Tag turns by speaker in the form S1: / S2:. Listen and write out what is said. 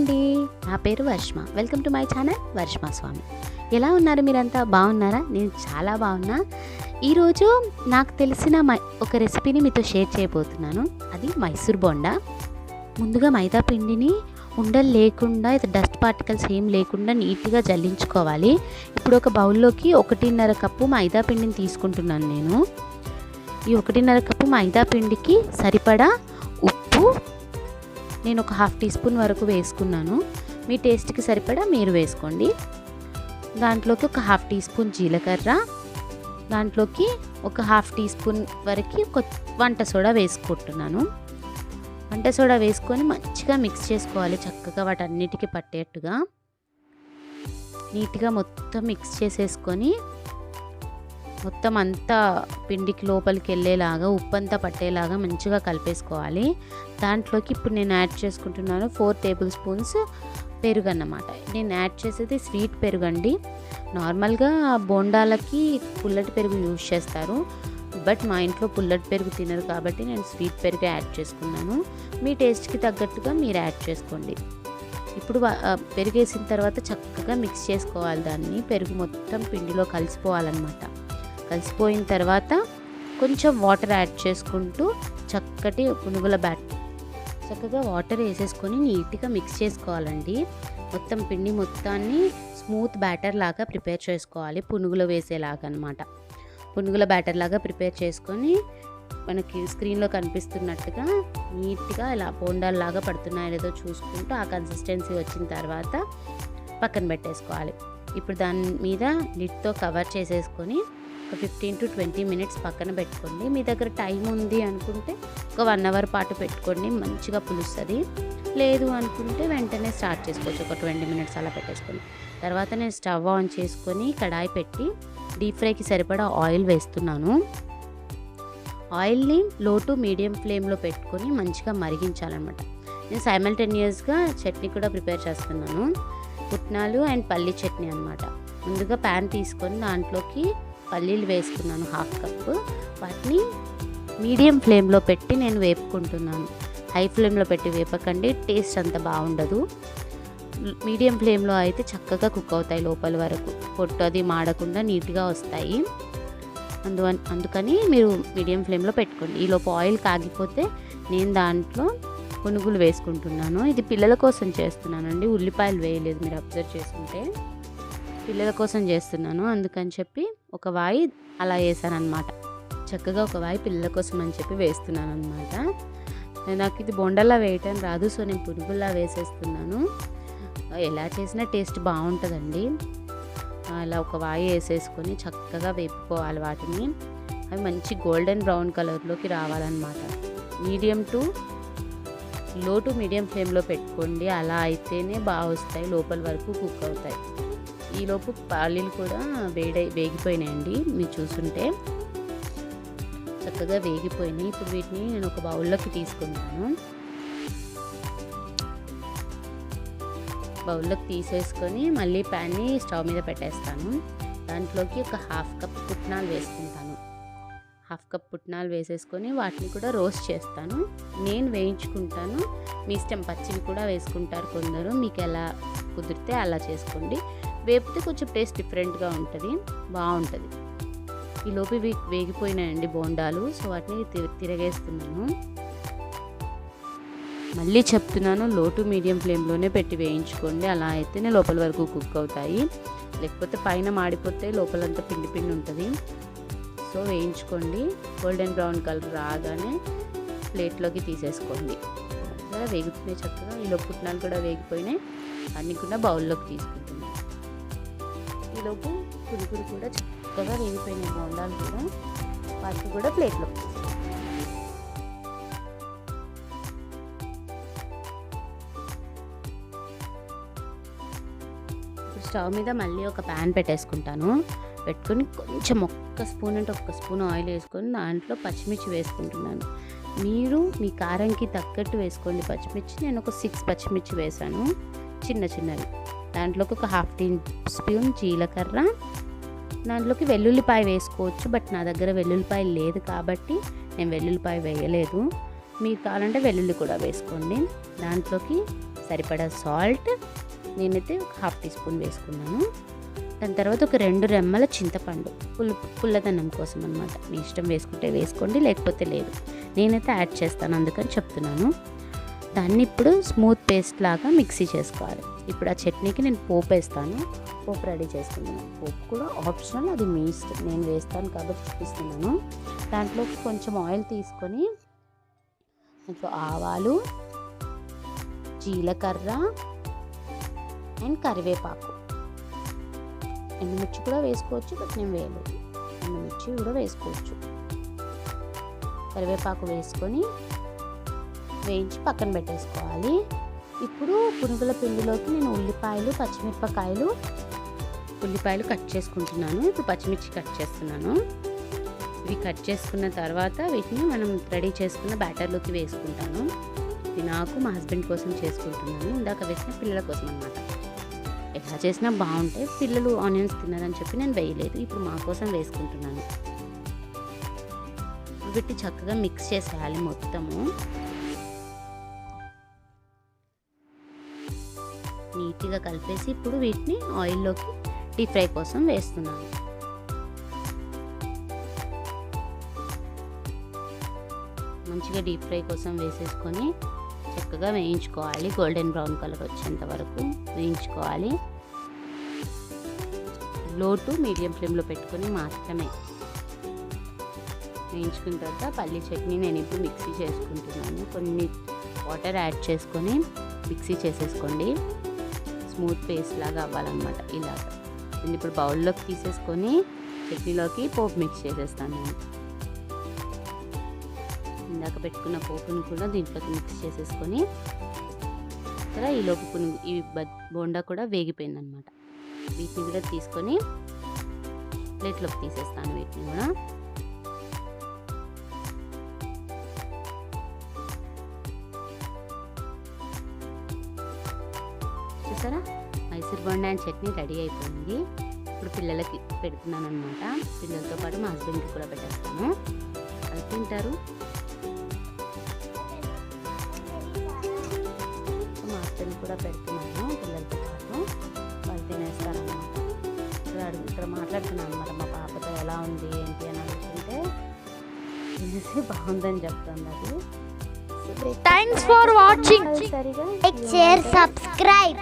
S1: అండి. నా పేరు Varshma. Welcome to my channel Varshma Swami. ఎలా ఉన్నారు మీరంతా? బాగున్నారా? నేను చాలా బాగున్నా. ఈరోజు నాకు తెలిసిన మై ఒక రెసిపీని మీతో షేర్ చేయబోతున్నాను. అది మైసూర్ బోండా. ముందుగా మైదా పిండిని ఉండలు లేకుండా ఇది డస్ట్ పార్టికల్స్ ఏం లేకుండా నీట్గా జల్లించుకోవాలి. ఇప్పుడు ఒక బౌల్లోకి ఒకటిన్నర కప్పు మైదా పిండిని తీసుకుంటున్నాను నేను. ఈ ఒకటిన్నర కప్పు మైదా పిండికి సరిపడా ఉప్పు నేను ఒక హాఫ్ టీ స్పూన్ వరకు వేసుకున్నాను. మీ టేస్ట్కి సరిపడా మీరు వేసుకోండి. దాంట్లోకి ఒక హాఫ్ టీ స్పూన్ జీలకర్ర. దాంట్లోకి ఒక హాఫ్ టీ స్పూన్ వరకు ఒక వంట సోడా వేసుకుంటున్నాను. వంట సోడా వేసుకొని మంచిగా మిక్స్ చేసుకోవాలి చక్కగా వాటన్నిటికీ పట్టేట్టుగా. నీట్గా మొత్తం మిక్స్ చేసేసుకొని మొత్తం అంతా పిండికి లోపలికి వెళ్ళేలాగా ఉప్పు అంతా పట్టేలాగా మంచిగా కలిపేసుకోవాలి. దాంట్లోకి ఇప్పుడు నేను యాడ్ చేసుకుంటున్నాను ఫోర్ టేబుల్ స్పూన్స్ పెరుగు అన్నమాట నేను యాడ్ చేసేది స్వీట్ పెరుగు అండి నార్మల్గా బోండాలకి పుల్లటి పెరుగు యూజ్ చేస్తారు. బట్ మా ఇంట్లో పుల్లటి పెరుగు తినరు కాబట్టి నేను స్వీట్ పెరుగు యాడ్ చేసుకున్నాను. మీ టేస్ట్కి తగ్గట్టుగా మీరు యాడ్ చేసుకోండి. ఇప్పుడు పెరుగు వేసిన తర్వాత చక్కగా మిక్స్ చేసుకోవాలి దాన్ని. పెరుగు మొత్తం పిండిలో కలిసిపోవాలన్నమాట. కలిసిపోయిన తర్వాత కొంచెం వాటర్ యాడ్ చేసుకుంటూ చక్కటి పునుగుల బ్యాట్ చక్కగా వాటర్ వేసేసుకొని నీట్గా మిక్స్ చేసుకోవాలండి. మొత్తం పిండి మొత్తాన్ని స్మూత్ బ్యాటర్ లాగా ప్రిపేర్ చేసుకోవాలి. పునుగులు వేసేలాగా అనమాట పునుగుల బ్యాటర్ లాగా ప్రిపేర్ చేసుకొని మనకి స్క్రీన్లో కనిపిస్తున్నట్టుగా నీట్గా ఇలా బోండాల్లాగా పడుతున్నాయో లేదో చూసుకుంటూ ఆ కన్సిస్టెన్సీ వచ్చిన తర్వాత పక్కన పెట్టేసుకోవాలి. ఇప్పుడు దాని మీద లిడ్తో కవర్ చేసేసుకొని ఒక ఫిఫ్టీన్ టు ట్వంటీ మినిట్స్ పక్కన పెట్టుకోండి. మీ దగ్గర టైం ఉంది అనుకుంటే ఒక వన్ అవర్ పాటు పెట్టుకోండి. మంచిగా పులుస్తుంది. లేదు అనుకుంటే వెంటనే స్టార్ట్ చేసుకోవచ్చు. ఒక ట్వంటీ మినిట్స్ అలా పెట్టేసుకోండి తర్వాత నేను స్టవ్ ఆన్ చేసుకొని కడాయి పెట్టి డీప్ ఫ్రైకి సరిపడా ఆయిల్ వేస్తున్నాను. ఆయిల్ని లో టు మీడియం ఫ్లేమ్లో పెట్టుకొని మంచిగా మరిగించాలన్నమాట. నేను సైమల్టేనియస్గా చట్నీ కూడా ప్రిపేర్ చేస్తున్నాను. పుట్నాలు అండ్ పల్లి చట్నీ అనమాట ముందుగా ప్యాన్ తీసుకొని దాంట్లోకి పల్లీలు వేసుకున్నాను హాఫ్ కప్. వాటిని మీడియం ఫ్లేమ్లో పెట్టి నేను వేపుకుంటున్నాను. హై ఫ్లేమ్లో పెట్టి వేపకండి టేస్ట్ అంత బాగుండదు. మీడియం ఫ్లేమ్లో అయితే చక్కగా కుక్ అవుతాయి లోపల వరకు. పొట్టు అది మాడకుండా నీట్గా వస్తాయి. అందు అందుకని మీరు మీడియం ఫ్లేమ్లో పెట్టుకోండి. ఈలోపు ఆయిల్ కాగిపోతే నేను దాంట్లో పునుగులు వేసుకుంటున్నాను. ఇది పిల్లల కోసం చేస్తున్నానండి. ఉల్లిపాయలు వేయలేదు మీరు అబ్జర్వ్ చేసుకుంటే. పిల్లల కోసం చేస్తున్నాను. అందుకని చెప్పి ఒక వాయి అలా వేసాను చక్కగా ఒక వాయి పిల్లల కోసం అని చెప్పి వేస్తున్నాను అనమాట నాకు ఇది బొండల్లా వేయటం రాదు సో నేను పునుగుల్లా వేసేస్తున్నాను. ఎలా చేసినా టేస్ట్ బాగుంటుందండి. అలా ఒక వాయి వేసేసుకొని చక్కగా వేపుకోవాలి వాటిని. అవి మంచి గోల్డెన్ బ్రౌన్ కలర్లోకి రావాలన్నమాట. Medium to low to medium ఫ్లేమ్లో పెట్టుకోండి. అలా అయితేనే బాగా వస్తాయి లోపల వరకు కుక్ అవుతాయి. ఈలోపు పల్లీలు కూడా వేడై వేగిపోయినాయండి మీరు చూస్తుంటే చక్కగా వేగిపోయినాయి. ఇప్పుడు వీటిని నేను ఒక బౌల్లోకి తీసుకుంటాను బౌల్లోకి తీసేసుకొని మళ్ళీ ప్యాన్ని స్టవ్ మీద పెట్టేస్తాను. దాంట్లోకి ఒక హాఫ్ కప్ పుట్నాలు వేసుకుంటాను. హాఫ్ కప్ పుట్నాలు వేసేసుకొని వాటిని కూడా రోస్ట్ చేస్తాను. నేను వేయించుకుంటాను. మీ ఇష్టం పచ్చివి కూడా వేసుకుంటారు కొందరు. మీకు ఎలా కుదిరితే అలా చేసుకోండి. వేపితే కొంచెం టేస్ట్ డిఫరెంట్గా ఉంటుంది బాగుంటుంది. ఈ లోపు ఇవి వేగిపోయినాయండి బోండాలు సో వాటిని తిరగేస్తున్నాను. మళ్ళీ చెప్తున్నాను లో టు మీడియం ఫ్లేమ్లోనే పెట్టి వేయించుకోండి. అలా అయితేనే లోపల వరకు కుక్ అవుతాయి. లేకపోతే పైన మాడిపోతే లోపలంతా పిండి పిండి ఉంటుంది. సో వేయించుకోండి. గోల్డెన్ బ్రౌన్ కలర్ రాగానే ప్లేట్లోకి తీసేసుకోండి. ఇలా వేగుతున్నాయి చక్కగా ఈలో పుట్నాలు కూడా వేగిపోయినాయి. అన్నీ కూడా బౌల్లోకి తీసుకుంటుంది ఈలోపు పులుగురు కూడా చక్కగా వేగిపోయినాయి బోండాలు కూడా. వాటిని కూడా ప్లేట్లో. స్టవ్ మీద మళ్ళీ ఒక ప్యాన్ పెట్టేసుకుంటాను. పెట్టుకొని కొంచెం ఒక్క స్పూన్ అంటే ఒక్క స్పూన్ ఆయిల్ వేసుకొని దాంట్లో పచ్చిమిర్చి వేసుకుంటున్నాను. మీరు మీ కారంకి తగ్గట్టు వేసుకోండి పచ్చిమిర్చి. నేను ఒక సిక్స్ పచ్చిమిర్చి వేసాను చిన్న చిన్నవి. దాంట్లోకి ఒక హాఫ్ టీ స్పూన్ జీలకర్ర. దాంట్లోకి వెల్లుల్లిపాయ వేసుకోవచ్చు బట్ నా దగ్గర వెల్లుల్లిపాయ లేదు కాబట్టి నేను వెల్లుల్లిపాయ వేయలేదు. మీకు కావాలంటే వెల్లుల్లి కూడా వేసుకోండి. దాంట్లోకి సరిపడా సాల్ట్ నేనైతే ఒక హాఫ్ టీ స్పూన్ వేసుకున్నాను. దాని తర్వాత ఒక రెండు రెమ్మల చింతపండు పుల్ల పుల్లదనం కోసం అనమాట మీ ఇష్టం వేసుకుంటే వేసుకోండి లేకపోతే లేదు. నేనైతే యాడ్ చేస్తాను అందుకని చెప్తున్నాను. దాన్ని ఇప్పుడు స్మూత్ పేస్ట్ లాగా మిక్సీ చేసుకోవాలి. ఇప్పుడు ఆ చట్నీకి నేను పోపు వేస్తాను. పోపు రెడీ చేసుకున్నాను పోపు కూడా ఆప్షనల్ అది మీ ఇష్టం. నేను వేస్తాను కాబట్టి చూపిస్తున్నాను. దాంట్లో కొంచెం ఆయిల్ తీసుకొని దాంట్లో ఆవాలు జీలకర్ర అండ్ కరివేపాకు. ఎండుమిర్చి కూడా వేసుకోవచ్చు బట్ నేను వేయలేదు. ఎండుమిర్చి కూడా వేసుకోవచ్చు. కరివేపాకు వేసుకొని వేయించి పక్కన పెట్టేసుకోవాలి. ఇప్పుడు పునుగుల పిండిలోకి నేను ఉల్లిపాయలు పచ్చిమిరపకాయలు ఉల్లిపాయలు కట్ చేసుకుంటున్నాను. ఇప్పుడు పచ్చిమిర్చి కట్ చేస్తున్నాను. ఇవి కట్ చేసుకున్న తర్వాత వీటిని మనం రెడీ చేసుకున్న బ్యాటర్లోకి వేసుకుంటాను. ఇది నాకు మా హస్బెండ్ కోసం చేసుకుంటున్నాను. ఇందాక వేసిన పిల్లల కోసం అనమాట ఎలా చేసినా బాగుంటాయి. పిల్లలు ఆనియన్స్ తిన్నారని చెప్పి నేను వేయలేదు. ఇప్పుడు మా కోసం వేసుకుంటున్నాను. వీటిని చక్కగా మిక్స్ చేసేయాలి మొత్తము. నీట్గా కలిపేసి ఇప్పుడు వీటిని ఆయిల్లోకి డీప్ ఫ్రై కోసం వేస్తున్నాను. మంచిగా డీప్ ఫ్రై కోసం వేసేసుకొని చక్కగా వేయించుకోవాలి. గోల్డెన్ బ్రౌన్ కలర్ వచ్చేంత వరకు వేయించుకోవాలి. లో టు మీడియం ఫ్లేమ్లో పెట్టుకొని మాత్రమే వేయించుకున్న తర్వాత పల్లీ చట్నీ నేను ఇప్పుడు మిక్సీ చేసుకుంటున్నాను. కొన్ని వాటర్ యాడ్ చేసుకొని మిక్సీ చేసేసుకోండి. స్మూత్ పేస్ట్ లాగా అవ్వాలన్నమాట ఇలాగ. దీన్ని ఇప్పుడు బౌల్లోకి తీసేసుకొని చట్నీలోకి పోపు మిక్స్ చేసేస్తాను నేను. ఇందాక పెట్టుకున్న పోపుని కూడా దీంట్లోకి మిక్స్ చేసేసుకొని ఇక్కడ ఈ లోపు పునుగు ఈ బోండా కూడా వేగిపోయిందనమాట వీటిని కూడా తీసుకొని ప్లేట్లోకి తీసేస్తాను వీటిని కూడా. చూసారా మైసూర్ బోండా అండ్ చట్నీ రెడీ అయిపోయింది. ఇప్పుడు పిల్లలకి పెడుతున్నాను అనమాట పిల్లలతో పాటు మా హస్బెండ్కి కూడా పెట్టేస్తాను. అది తింటారు. మా హస్బెండ్ కూడా పెడుతున్నాను పిల్లలతో పాటు. వాళ్ళు తినేస్తారనమాట ఇక్కడ మాట్లాడుతున్నాను అనమాట మా పాపతో ఎలా ఉంది ఏంటి అని అనుకుంటే తినేసి బాగుందని చెప్తుంది అది.
S2: Watching.
S1: సరిగా?
S2: Like, share, subscribe.